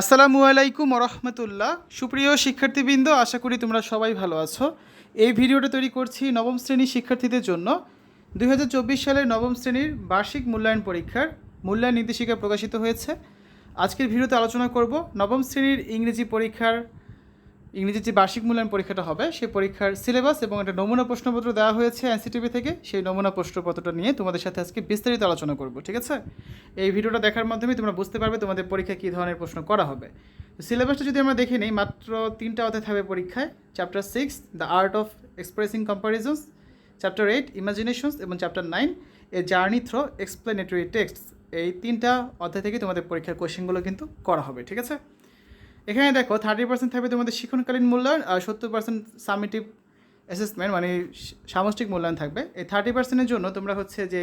আসসালামু আলাইকুম রহমতুল্লাহ সুপ্রিয় শিক্ষার্থীবৃন্দ, আশা করি তোমরা সবাই ভালো আছো। এই ভিডিওটা তৈরি করছি নবম শ্রেণির শিক্ষার্থীদের জন্য। দু হাজার চব্বিশ সালের নবম শ্রেণির বার্ষিক মূল্যায়ন পরীক্ষার মূল্যায়ন নির্দেশিকা প্রকাশিত হয়েছে। আজকের ভিডিওতে আলোচনা করব নবম শ্রেণির ইংরেজি পরীক্ষার ইংরেজির যে বার্ষিক মূল্যায়ন পরীক্ষাটা হবে সেই পরীক্ষার সিলেবাস এবং একটা নমুনা প্রশ্নপত্র দেওয়া হয়েছে এনসিটিভি থেকে। সেই নমুনা প্রশ্নপত্রটা নিয়ে তোমাদের সাথে আজকে বিস্তারিত আলোচনা করব, ঠিক আছে? এই ভিডিওটা দেখার মাধ্যমে তোমরা বুঝতে পারবে তোমাদের পরীক্ষা কী ধরনের প্রশ্ন করা হবে। সিলেবাসটা যদি আমরা দেখে নিই, মাত্র তিনটা অধ্যায় থাকবে পরীক্ষায়। Chapter six the art of expressing comparisons chapter eight imaginations এবং chapter nine a journey through explanatory text এই তিনটা অধ্যায় থেকে তোমাদের পরীক্ষার কোশ্চেনগুলো কিন্তু করা হবে, ঠিক আছে? এখানে দেখো থার্টি পার্সেন্ট থাকবে তোমাদের শিক্ষণকালীন মূল্যায়ন আর সত্তর পার্সেন্ট সামিটিভ অ্যাসেসমেন্ট মানে সামষ্টিক মূল্যায়ন থাকবে। এই থার্টি পার্সেন্টের জন্য তোমরা হচ্ছে যে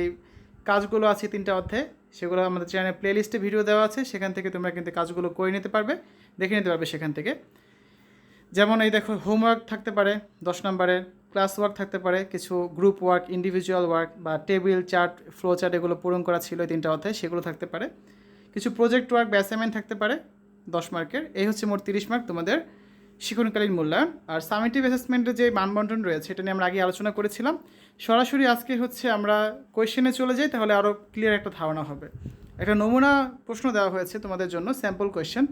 কাজগুলো আছে তিনটা অধ্যায়ে, সেগুলো আমাদের চ্যানেলে প্লেলিস্টে ভিডিও দেওয়া আছে, সেখান থেকে তোমরা কিন্তু কাজগুলো করে নিতে পারবে, দেখে নিতে পারবে সেখান থেকে। যেমন এই দেখো হোমওয়ার্ক থাকতে পারে, দশ নম্বরের ক্লাস ওয়ার্ক থাকতে পারে, কিছু গ্রুপ ওয়ার্ক ইন্ডিভিজুয়াল ওয়ার্ক বা টেবিল চার্ট ফ্লো চার্ট এগুলো পূরণ করা ছিল তিনটা অধ্যায়, সেগুলো থাকতে পারে। কিছু প্রজেক্ট ওয়ার্ক বা অ্যাসাইনমেন্ট থাকতে পারে দশ মার্কের, এই হচ্ছে মোট তিরিশ মার্ক তোমাদের শিক্ষণকালীন মূল্যায়ন আর সামিটিভ অ্যাসেসমেন্টের যে মানবন্টন রয়েছে এটা নিয়ে আমরা আগে আলোচনা করেছিলাম। সরাসরি আজকে হচ্ছে আমরা কোয়েশ্চেনে চলে যাই, তাহলে আরও ক্লিয়ার একটা ধারণা হবে। একটা নমুনা প্রশ্ন দেওয়া হয়েছে তোমাদের জন্য স্যাম্পল কোয়েশ্চেন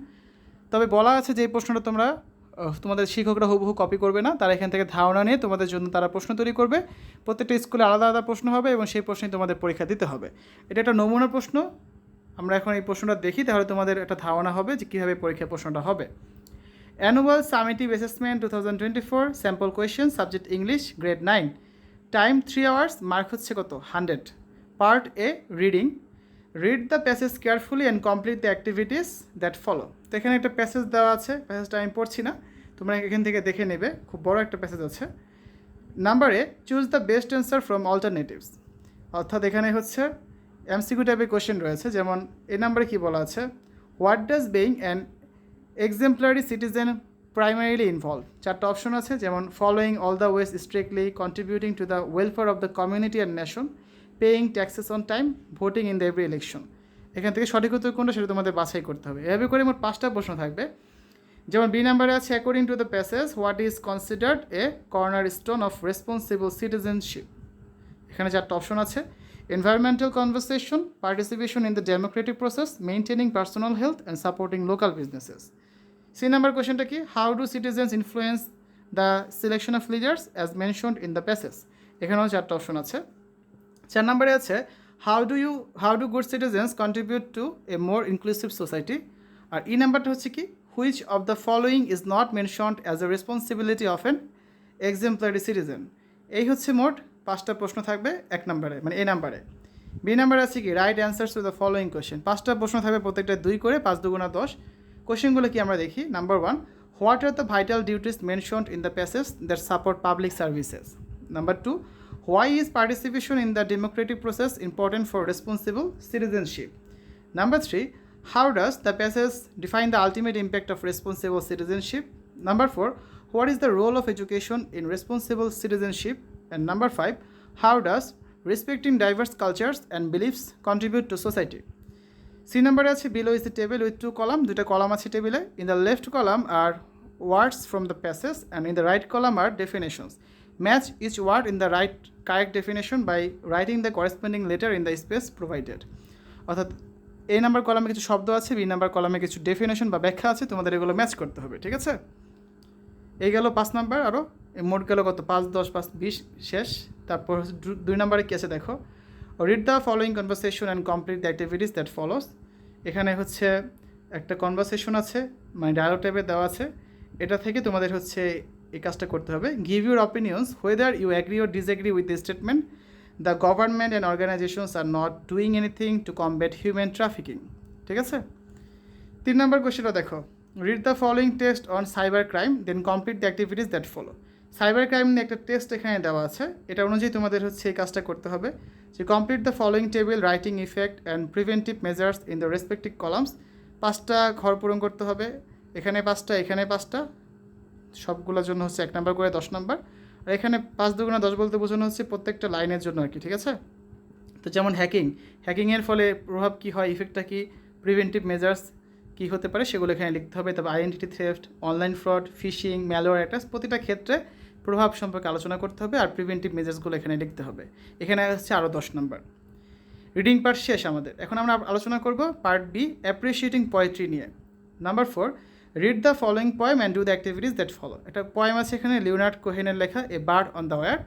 তবে বলা আছে যে এই প্রশ্নটা তোমরা তোমাদের শিক্ষকরা হুবহু কপি করবে না, তারা এখান থেকে ধারণা নিয়ে তোমাদের জন্য তারা প্রশ্ন তৈরি করবে। প্রত্যেকটা স্কুলে আলাদা আলাদা প্রশ্ন হবে এবং সেই প্রশ্নেই তোমাদের পরীক্ষা দিতে হবে। এটা একটা নমুনা প্রশ্ন আমরা এখন এই প্রশ্নটা দেখি, তাহলে তোমাদের একটা ধারণা হবে যে কীভাবে পরীক্ষা প্রশ্নটা হবে। Annual summative assessment two thousand twenty four sample question subject English grade nine time three hours mark হচ্ছে কত? Hundred part A reading read the passage carefully and complete the activities that follow তো এখানে একটা passage দেওয়া আছে প্যাসেজটা আমি পড়ছি না। তোমরা এখান থেকে দেখে নেবে, খুব বড় একটা প্যাসেজ আছে। নাম্বারে choose the best answer from alternatives অর্থাৎ এখানে হচ্ছে এমসিকিউ টাইপের কোয়েশ্চেন রয়েছে, যেমন এই নাম্বারে কী বলা আছে? What does being an exemplary citizen primarily involve চারটা অপশন আছে, যেমন following all the ways strictly contributing to the welfare of the community and nation paying taxes on time voting in the every election এখান থেকে সঠিক উত্তর কোনটা সেটা তোমাদের বাছাই করতে হবে। এভাবে করে মোট পাঁচটা প্রশ্ন থাকবে। যেমন বি নাম্বারে আছে according to the passage what is considered a corner stone of responsible citizenship এখানে চারটা অপশন আছে। Environmental conversation participation in the democratic process maintaining personal health and supporting local businesses C number কোয়েশনটা কি how do citizens influence the selection of leaders as mentioned in the passage এখানেও চারটা option আছে। চার নম্বরে আছে how do you how do good citizens contribute to a more inclusive society R E নাম্বারটা হচ্ছে কি which of the following is not mentioned as a responsibility of an exemplary citizen এই হচ্ছে মোট পাঁচটা প্রশ্ন থাকবে এক নম্বরে মানে এ নাম্বারে। বি নাম্বারে আছে কি right answers to the following question পাঁচটা প্রশ্ন থাকবে প্রত্যেকটা দুই করে পাঁচ দুগুণা দশ। কোয়েশ্চেনগুলো কি আমরা দেখি? Number one what are the vital duties mentioned in the passage that support public services number two why is participation in the democratic process important for responsible citizenship number three how does the passage define the ultimate impact of responsible citizenship? Number four, what is the role of education in responsible citizenship? And number five, how does respecting diverse cultures and beliefs contribute to society? C নাম্বারে আছে below is the table with two column দুটো column আছে টেবিলে in the left column are words from the passage and in the right column are definitions match each word in the right correct definition by writing the corresponding letter in the space provided অর্থাৎ A number কলামে কিছু শব্দ আছে B number কলামে কিছু definition বা ব্যাখ্যা আছে তোমাদের এগুলো ম্যাচ করতে হবে ঠিক আছে? এই গেল পাঁচ নাম্বার আরও মোট গেল কত? পাঁচ, দশ, পাঁচ, বিশ, শেষ। তারপর দুই নাম্বারে কী আছে দেখো? Read the following conversation and complete the activities that follows এখানে হচ্ছে একটা কনভারসেশন আছে মানে ডায়ালগ টাইপের দেওয়া আছে। এটা থেকে তোমাদের হচ্ছে এই কাজটা করতে হবে। Give your opinions whether you agree or disagree with the statement the government and organizations are not doing anything to combat human trafficking ঠিক আছে? তিন নম্বর কোশ্চেনটা দেখো। Read the following test on cyber crime then complete the activities that follow cyber crime নিয়ে একটা test এখানে দেওয়া আছে। এটা অনুযায়ী তোমাদের হচ্ছে এই কাজটা করতে হবে যে complete the following table writing effect and preventive measures in the respective columns পাঁচটা ঘর পূরণ করতে হবে। এখানে পাঁচটা এখানে পাঁচটা। সবগুলোর জন্য হচ্ছে এক নাম্বার করে দশ নাম্বার আর এখানে পাঁচ দুগুণা দশ বলতে বোঝানো হচ্ছে প্রত্যেকটা লাইনের জন্য আর কি ঠিক আছে? তো যেমন হ্যাকিং হ্যাকিংয়ের ফলে প্রভাব কী হয় ইফেক্টটা কী প্রিভেন্টিভ মেজার্স কী হতে পারে সেগুলো এখানে লিখতে হবে। তবে identity theft online fraud phishing malware attack প্রতিটা ক্ষেত্রে প্রভাব সম্পর্কে আলোচনা করতে হবে আর প্রিভেন্টিভ মেজার্সগুলো এখানে লিখতে হবে। এখানে হচ্ছে আরও দশ নম্বর রিডিং পার্ট শেষ আমাদের। এখন আমরা আলোচনা করব পার্ট বি অ্যাপ্রিসিয়েটিং পোয়েট্রি নিয়ে। Number four read the following poem and do the activities that follow একটা পয়েম আছে এখানে, লিওনার্ড কোহেনের লেখা a bird on the wire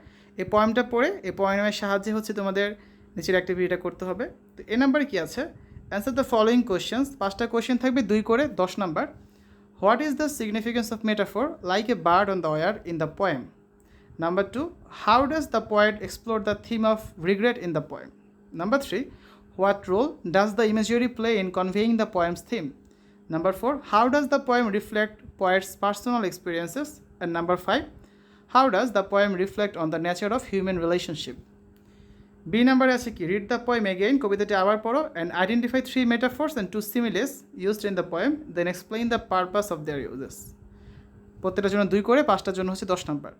এই পয়েমটা পড়ে, এই পয়েমের সাহায্যে হচ্ছে তোমাদের নিচের অ্যাক্টিভিটিটা করতে হবে। তো এ নাম্বারে কী আছে? অ্যান্সার দ্য ফলোয়িং কোয়েশ্চেন্স পাঁচটা কোয়েশ্চেন থাকবে, দুই করে, দশ number What is the significance of metaphor like a bird on the wire in the poem? Number two, how does the poet explore the theme of regret in the poem? Number three, what role does the imagery play in conveying the poem's theme? Number four, how does the poem reflect poet's personal experiences? And number five, how does the poem reflect on the nature of human relationship? B নাম্বারে আছে কি? Read the poem again কবিতাটি আবার পড়ো and identify three metaphors and two similes used in the poem then explain the purpose of their uses প্রত্যেকটার জন্য দুই করে, পাঁচটার জন্য হচ্ছে দশ নাম্বার।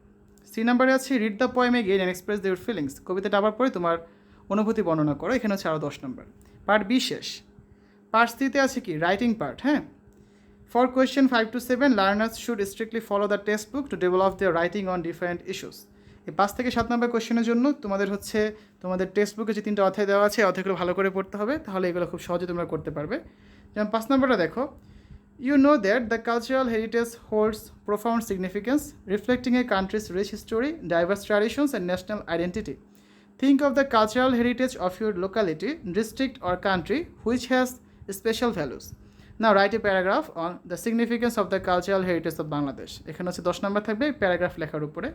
সি নাম্বারে আছে read the poem again and express your feelings কবিতাটা আবার পরে তোমার অনুভূতি বর্ণনা করো, এখানে হচ্ছে আরও দশ নম্বর। পার্ট বি শেষ। পার্ট সিতে আছে কি? রাইটিং পার্ট হ্যাঁ? For question five to seven learners should strictly follow the textbook to develop their writing on different issues এই পাঁচ থেকে সাত নম্বর কোয়েশ্চেনের জন্য তোমাদের হচ্ছে তোমাদের টেক্সট বুকে যে তিনটে অধ্যায় দেওয়া আছে, অধ্যায়গুলো ভালো করে পড়তে হবে, তাহলে এগুলো খুব সহজে তোমরা করতে পারবে। যেমন পাঁচ নম্বরটা দেখো you know that the cultural heritage holds profound significance reflecting a country's rich history diverse traditions and national identity think of the cultural heritage of your locality district or country which has special values না write a paragraph on the significance of the cultural heritage of Bangladesh এখানে হচ্ছে দশ নম্বর থাকবে paragraph লেখার উপরে।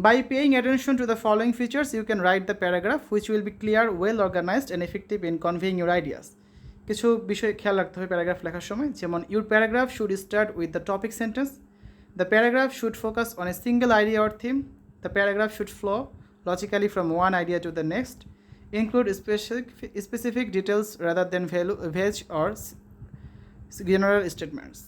By paying attention to the following features, you can write the paragraph which will be clear, well organized, and effective in conveying your ideas. কিছু বিষয় খেয়াল রাখতে হবে প্যারাগ্রাফ লেখার সময়। যেমন your paragraph should start with the topic sentence the paragraph should focus on a single idea or theme the paragraph should flow logically from one idea to the next include specific details rather than value vague or general statements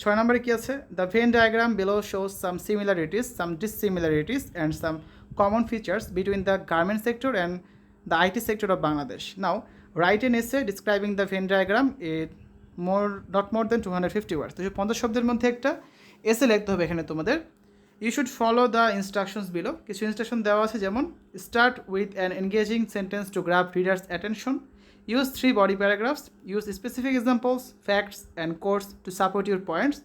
ছয় নম্বরে কী আছে? The Venn diagram below shows some similarities some dissimilarities and some common features between the garment sector and the IT sector of Bangladesh now write an essay describing the Venn diagram it more, not more than 250 words. তো পঞ্চাশ শব্দের মধ্যে একটা এসে লিখতে হবে এখানে তোমাদের। You should follow the instructions below কিছু ইনস্ট্রাকশন দেওয়া আছে, যেমন start with an engaging sentence to grab readers attention use three body paragraphs use specific examples facts and course to support your points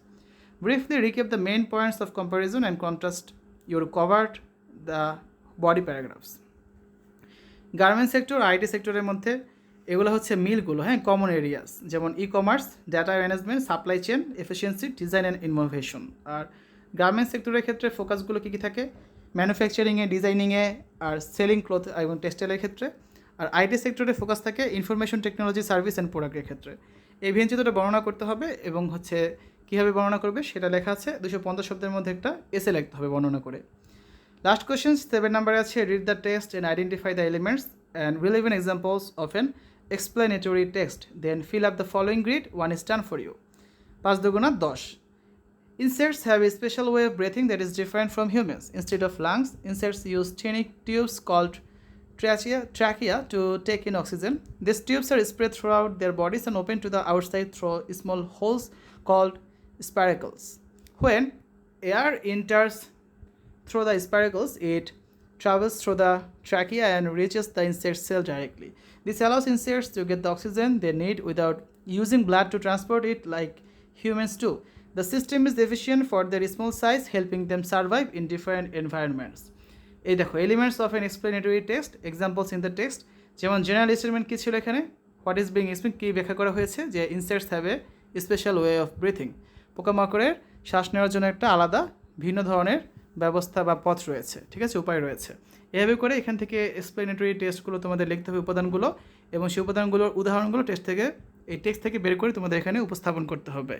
briefly recap the main points of comparison and contrast your covered the body paragraphs. Garment sector IT সেক্টরের মধ্যে এগুলো হচ্ছে মিলগুলো হ্যাঁ common areas যেমন e-commerce data management supply chain efficiency design and innovation R garment সেক্টরের ক্ষেত্রে ফোকাসগুলো কী কী থাকে? ম্যানুফ্যাকচারিংয়ে ডিজাইনিংয়ে আর সেলিং ক্লথ এবং টেক্সটাইলের ক্ষেত্রে আর আইটি সেক্টরে ফোকাস থাকে ইনফরমেশন টেকনোলজি সার্ভিস অ্যান্ড প্রোডাক্টের ক্ষেত্রে। এই ভেঞ্চিতটা বর্ণনা করতে হবে এবং হচ্ছে কীভাবে বর্ণনা করবে সেটা লেখা আছে। দুশো পঞ্চাশ শব্দের মধ্যে একটা এসে লিখতে হবে বর্ণনা করে। লাস্ট কোয়েশ্চেন সেভেন নাম্বারে আছে read the text and identify the elements and relevant examples of an explanatory text then fill up the following grid one is done for you. পাঁচ দুগুণা দশ। Insects have a special way of breathing that is different from humans. Instead of lungs insects use tiny tubes trachea, trachea to take in oxygen these tubes are spread throughout their bodies and open to the outside through small holes called spiracles when air enters through the spiracles it travels through the trachea and reaches the insect cell directly. This allows insects to get the oxygen they need without using blood to transport it like humans do. The system is efficient for their small size, helping them survive in different environments. এই দেখো elements of an explanatory text examples in the text যেমন general statement কী ছিল এখানে? What is being explain কী ব্যাখ্যা করা হয়েছে? যে insects have a special way of breathing পোকামাকড়ের শ্বাস নেওয়ার জন্য একটা আলাদা, ভিন্ন ধরনের ব্যবস্থা বা পথ রয়েছে। ঠিক আছে? উপায় রয়েছে। এভাবে করে এখান থেকে এক্সপ্লেনেটরি টেস্টগুলো তোমাদের লিখতে হবে উপাদানগুলো এবং সেই উপাদানগুলোর উদাহরণগুলো টেস্ট থেকে, এই টেক্সট থেকে বের করে তোমাদের এখানে উপস্থাপন করতে হবে।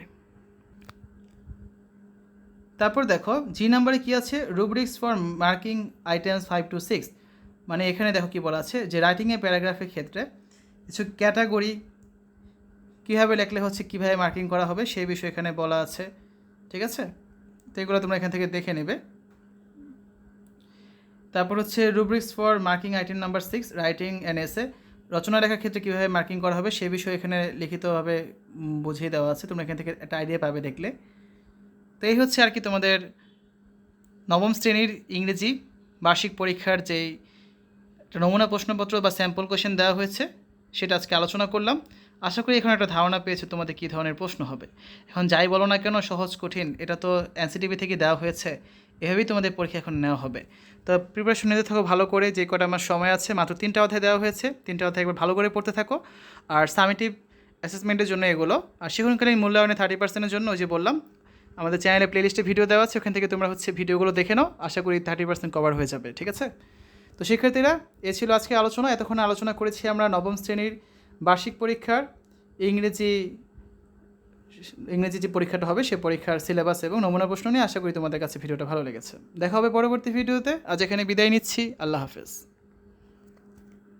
তারপর দেখো জি নাম্বারে কি আছে? Rubrics for marking items five to six মানে এখানে দেখো কি বলা আছে, যে রাইটিংয়ে প্যারাগ্রাফের ক্ষেত্রে কিছু ক্যাটাগরি কীভাবে লেখলে হচ্ছে, কীভাবে মার্কিং করা হবে, সেই বিষয়ে এখানে বলা আছে। ঠিক আছে? তো এগুলো তোমরা এখান থেকে দেখে নেবে। তারপর হচ্ছে rubrics for marking item number six writing an essay রচনা লেখার ক্ষেত্রে কীভাবে মার্কিং করা হবে সে বিষয়ে এখানে লিখিতভাবে বুঝিয়ে দেওয়া আছে। তোমরা এখান থেকে একটা আইডিয়া পাবে দেখলে। তো এই হচ্ছে আর কি তোমাদের নবম শ্রেণির ইংরেজি বার্ষিক পরীক্ষার যেই নমুনা প্রশ্নপত্র বা স্যাম্পল কোশ্চেন দেওয়া হয়েছে, সেটা আজকে আলোচনা করলাম। আশা করি এখন একটা ধারণা পেয়েছে তোমাদের কী ধরনের প্রশ্ন হবে। এখন যাই বলো না কেন, সহজ, কঠিন, এটা তো এনসিটিভি থেকে দেওয়া হয়েছে, এভাবেই তোমাদের পরীক্ষা এখন নেওয়া হবে। তো প্রিপারেশন নিতে থাকো ভালো করে, যে কটা আমার সময় আছে, মাত্র তিনটা অধ্যায় দেওয়া হয়েছে, তিনটা অধ্যায় একবার ভালো করে পড়তে থাকো। আর সামিটিভ অ্যাসেসমেন্টের জন্য এগুলো, আর সেখানকালীন মূল্যায়নে থার্টি পার্সেন্টের জন্য ওই যে বললাম আমাদের চ্যানেলে প্লেলিস্টে ভিডিও দেওয়া আছে, ওখান থেকে তোমরা হচ্ছে ভিডিওগুলো দেখে নাও। আশা করি থার্টি পার্সেন্ট কভার হয়ে যাবে, ঠিক আছে? তো শিক্ষার্থীরা, এ ছিল আজকে আলোচনা। এতক্ষণ আলোচনা করেছি আমরা নবম শ্রেণির বার্ষিক পরীক্ষার ইংরেজি ইংরেজি যে পরীক্ষাটা হবে, সে পরীক্ষার সিলেবাস এবং নমুনা প্রশ্ন নিয়ে আশা করি তোমাদের কাছে ভিডিওটা ভালো লেগেছে। দেখা হবে পরবর্তী ভিডিওতে আজ এখানে বিদায় নিচ্ছি। আল্লাহ হাফেজ।